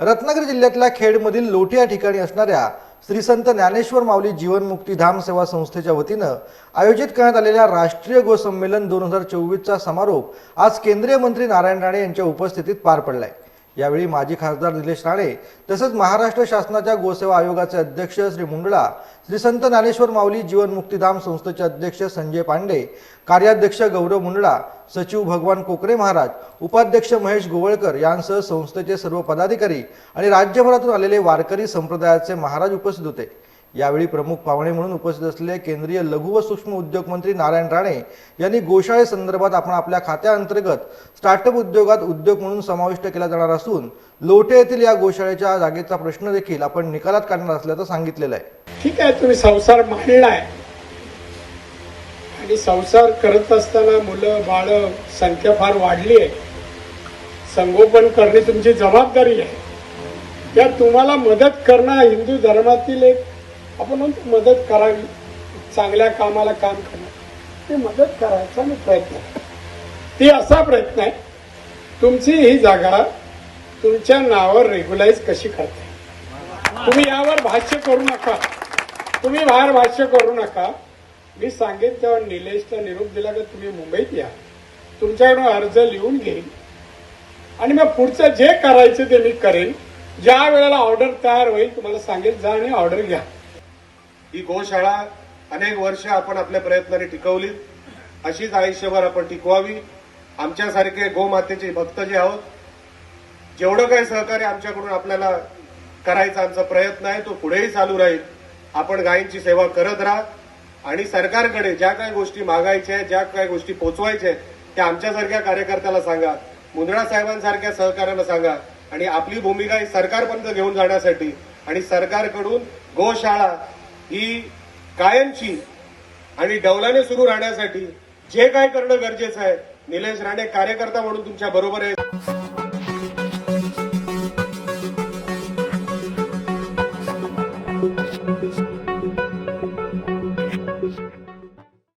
रत्नागिरी जिल्ह्यातल्या खेडमधील लोटी या ठिकाणी असणाऱ्या श्री संत ज्ञानेश्वर माऊली जीवनमुक्ती धाम सेवा संस्थेच्या वतीनं आयोजित करण्यात आलेल्या राष्ट्रीय गोसंमेलन दोन हजार चोवीसचा समारोप आज केंद्रीय मंत्री नारायण राणे यांच्या उपस्थितीत पार पडलाय. यावेळी माजी खासदार निलेश राणे तसंच महाराष्ट्र शासनाच्या गोसेवा आयोगाचे अध्यक्ष श्री मुंडळा श्री संत ज्ञानेश्वर माऊली जीवन मुक्तीधाम संस्थेचे अध्यक्ष संजय पांडे कार्याध्यक्ष गौरव मुंडळा सचिव भगवान कोकरे महाराज उपाध्यक्ष महेश गोवळकर यांसह संस्थेचे सर्व पदाधिकारी आणि राज्यभरातून आलेले वारकरी संप्रदायाचे महाराज उपस्थित होते. यावेळी प्रमुख पाहुणे म्हणून उपस्थित असलेले केंद्रीय लघु व सूक्ष्म उद्योग मंत्री नारायण राणे यांनी गोशाळे संदर्भात आपण आपल्या खात्याअंतर्गत स्टार्टअप उद्योगात उद्योग म्हणून समाविष्ट केला जाणार असून लोटे येथील या गोशाळेच्या जागेचा प्रश्न देखील आपण निकालात काढणार असल्याचं सांगितलेलं आहे. ठीक आहे तुम्ही संसार मांडलाय. आणि संसार करत असताना मुलं बाळ संख्या फार वाढली आहे. संगोपन करणे तुमची जबाबदारी आहे. त्या तुम्हाला मदत करणं हिंदू धर्मातील एक आपण म्हणतो मदत करावी चांगल्या कामाला काम करणं. ते मदत करायचा मी प्रयत्न ती असा प्रयत्न आहे तुमची ही जागा तुमच्या नावावर रेग्युलाइज कशी करते? तुम्ही यावर भाष्य करू नका. तुम्ही बाहेर भाष्य करू नका. मी सांगेन तेव्हा निलेशला निरोप दिला तर तुम्ही मुंबईत या. तुमच्याकडून अर्ज लिहून घेईन. आणि मग पुढचं जे करायचं ते मी करेन. ज्या वेळेला ऑर्डर तयार होईल तुम्हाला सांगेल जा आणि ऑर्डर घ्या. ही गोशाळा अनेक वर्ष आपण आपल्या प्रयत्नाने टिकवली. अशीच आयुष्यभर आपण टिकवावी. आमच्यासारखे गोमातेचे भक्त जे आहोत जेवढं काही सहकार्य आमच्याकडून आपल्याला करायचा आमचा प्रयत्न आहे तो पुढेही चालू राहील. आपण गायींची सेवा करत राहा. आणि सरकारकडे ज्या काही गोष्टी मागायच्या आहेत ज्या काही गोष्टी पोचवायच्या आहेत त्या आमच्यासारख्या कार्यकर्त्याला सांगा. मुंदडा साहेबांसारख्या सहकार्याला सांगा. आणि आपली भूमिका ही सरकारपर्यंत घेऊन जाण्यासाठी आणि सरकारकडून गोशाळा ही कायमची आणि डौलाने सुरू राहण्यासाठी जे काय करणं गरजेचं आहे. निलेश राणे कार्यकर्ता म्हणून तुमच्या बरोबर आहे